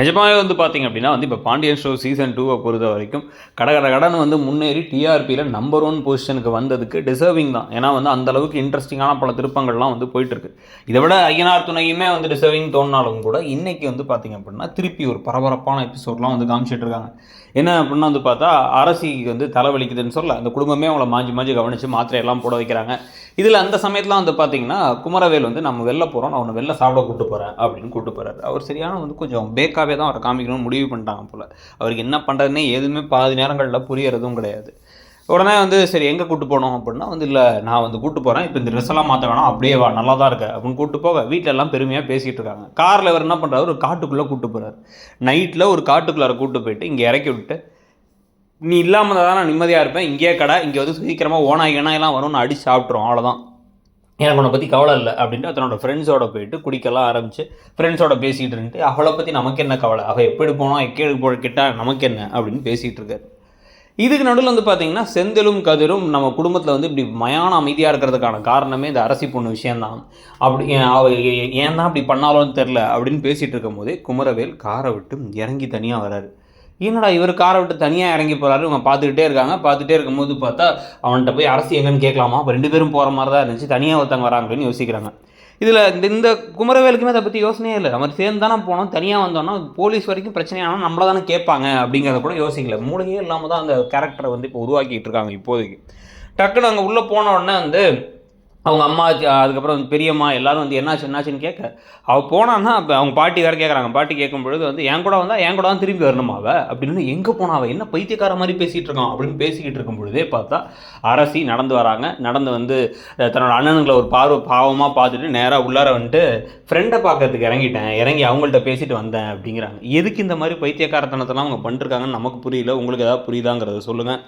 நிஜமாகவே வந்து பார்த்திங்க அப்படின்னா வந்து இப்போ பாண்டியன் ஷோ சீசன் டூவை பொறுத்த வரைக்கும் கட கட கடன் வந்து முன்னேறி டிஆர்பியில் நம்பர் ஒன் பொசிஷனுக்கு வந்ததுக்கு டிசர்விங் தான். ஏன்னா வந்து அந்த அளவுக்கு இன்ட்ரெஸ்டிங்கான பல திருப்பங்கள்லாம் வந்து போயிட்டுருக்கு இதை விட ஐயனார் துணையுமே வந்து டிசர்விங் தோணினாலும் கூட இன்றைக்கி வந்து பார்த்திங்க அப்படின்னா திருப்பி ஒரு பரபரப்பான எபிசோட்லாம் வந்து காமிச்சிட்டு இருக்காங்க. என்ன அப்படின்னா வந்து பார்த்தா அரசிக்கு வந்து தலைவலிக்குதுன்னு சொல்ல அந்த குடும்பமே அவங்கள மாஞ்சி மாஞ்சி கவனித்து மாத்திரையெல்லாம் போட வைக்கிறாங்க. இதில் அந்த சமயத்தில் வந்து பார்த்தீங்கன்னா குமரவேல் வந்து நம்ம வெளில போகிறோம் நான் அவனை வெளில சாப்பிட கூப்பிட்டு போகிறேன் அப்படின்னு கூப்பிட்டு போகிறாரு அவர் சரியான வந்து கொஞ்சம் பேக்காகவே தான் அவரை காமிக்கணும்னு முடிவு பண்ணிட்டாங்க போல். அவருக்கு என்ன பண்ணுறதுனே எதுவுமே பாதி நேரங்களில் புரியறதும் கிடையாது. உடனே வந்து சரி எங்கே கூட்டு போனோம்? அப்படின்னா வந்து இல்லை நான் வந்து கூட்டு போகிறேன் இப்போ இந்த ட்ரெஸ் எல்லாம் மாற்ற வேணாம். அப்படியே வா நல்லா தான் இருக்க அப்படின்னு கூட்டு போக வீட்டில் எல்லாம் பெருமையாக பேசிகிட்டு இருக்காங்க. காரில் இவர் என்ன பண்ணுறாரு ஒரு காட்டுக்குள்ளே கூட்டு போகிறார் நைட்டில் ஒரு காட்டுக்குள்ளார கூட்டு போயிட்டு இங்கே இறக்கி விட்டு நீ இல்லாமல் தான் நான் நிம்மதியாக இருப்பேன். இங்கேயே கடை இங்கே வந்து சீக்கிரமாக ஓனாய் எண்ணெயெல்லாம் வரும் நான் அடிச்சு சாப்பிட்றோம் அவ்வளோதான் எனக்கு உன்னை பற்றி கவலை இல்லை அப்படின்ட்டு அதனோட ஃப்ரெண்ட்ஸோட போயிட்டு குடிக்கலாம் ஆரம்பிச்சு ஃப்ரெண்ட்ஸோட பேசிகிட்டு இருந்துட்டு அவளை பற்றி நமக்கு என்ன கவலை? அவள் எப்படி போனோம் எக்கேடு போட கிட்டா நமக்கு என்ன அப்படின்னு பேசிகிட்டு இருக்காரு. இதுக்கு நடுவில் வந்து பார்த்தீங்கன்னா செந்திலும் கதிரும் நம்ம குடும்பத்தில் வந்து இப்படி மயான அமைதியாக இருக்கிறதுக்கான காரணமே இந்த அரசி பொண்ணு விஷயந்தான் அப்படி ஏன் ஏன் தான் அப்படி பண்ணாலோன்னு தெரில அப்படின்னு பேசிகிட்டு இருக்கும்போதே குமரவேல் காரை விட்டு இறங்கி தனியாக வராரு. என்னடா இவர் காரை விட்டு தனியாக இறங்கி போகிறாரு இவங்க பார்த்துக்கிட்டே இருக்காங்க. பார்த்துட்டே இருக்கும்போது பார்த்தா அவன்கிட்ட போய் அரசு எங்கன்னு கேட்கலாமா? அப்போ ரெண்டு பேரும் போகிற மாதிரி தான் இருந்துச்சு. தனியாக ஒருத்தங்க வராங்கன்னு யோசிக்கிறாங்க. இதில் இந்த இந்த குமரவேலுக்குமே அதை பற்றி யோசனையே இல்லை. நம்ம சேர்ந்து தானே போனோம். தனியாக வந்தோம்னா போலீஸ் வரைக்கும் பிரச்சனையானால் நம்மள தானே கேட்பாங்க அப்படிங்கிறத கூட யோசிக்கல. மூளையே இல்லாமல் தான் அந்த கேரக்டரை வந்து இப்போ உருவாக்கிட்டு இருக்காங்க இப்போதைக்கு. டக்குன்னு அங்கே உள்ளே போன உடனே வந்து அவங்க அம்மா அதுக்கப்புறம் வந்து பெரியம்மா எல்லாரும் வந்து என்னாச்சு என்னாச்சுன்னு கேட்க அவள் போனான்னா இப்போ அவங்க பாட்டி வேறு கேட்குறாங்க பாட்டி கேட்கும் பொழுது வந்து என் கூட வந்தால் என் கூட தான் திரும்பி வரணுமா அவ? அப்படின்னு எங்கே போனா அவள் என்ன பைத்தியக்கார மாதிரி பேசிகிட்டு இருக்கான்? அப்படின்னு பேசிக்கிட்டு இருக்கும் பொழுதே பார்த்தா அரசி நடந்து வராங்க. நடந்து வந்து தன்னோட அண்ணனுங்களை ஒரு பார்வை பாவமாக பார்த்துட்டு நேராக உள்ளார வந்துட்டு ஃப்ரெண்டை பார்க்கறதுக்கு இறங்கிட்டேன். இறங்கி அவங்கள்ட்ட பேசிட்டு வந்தேன். அப்படிங்கிறாங்க. எதுக்கு இந்த மாதிரி பைத்தியக்காரத்தனத்தெல்லாம் அவங்க பண்ணிருக்காங்கன்னு நமக்கு புரியல. உங்களுக்கு ஏதாவது புரியுதாங்கிறத சொல்லுங்கள்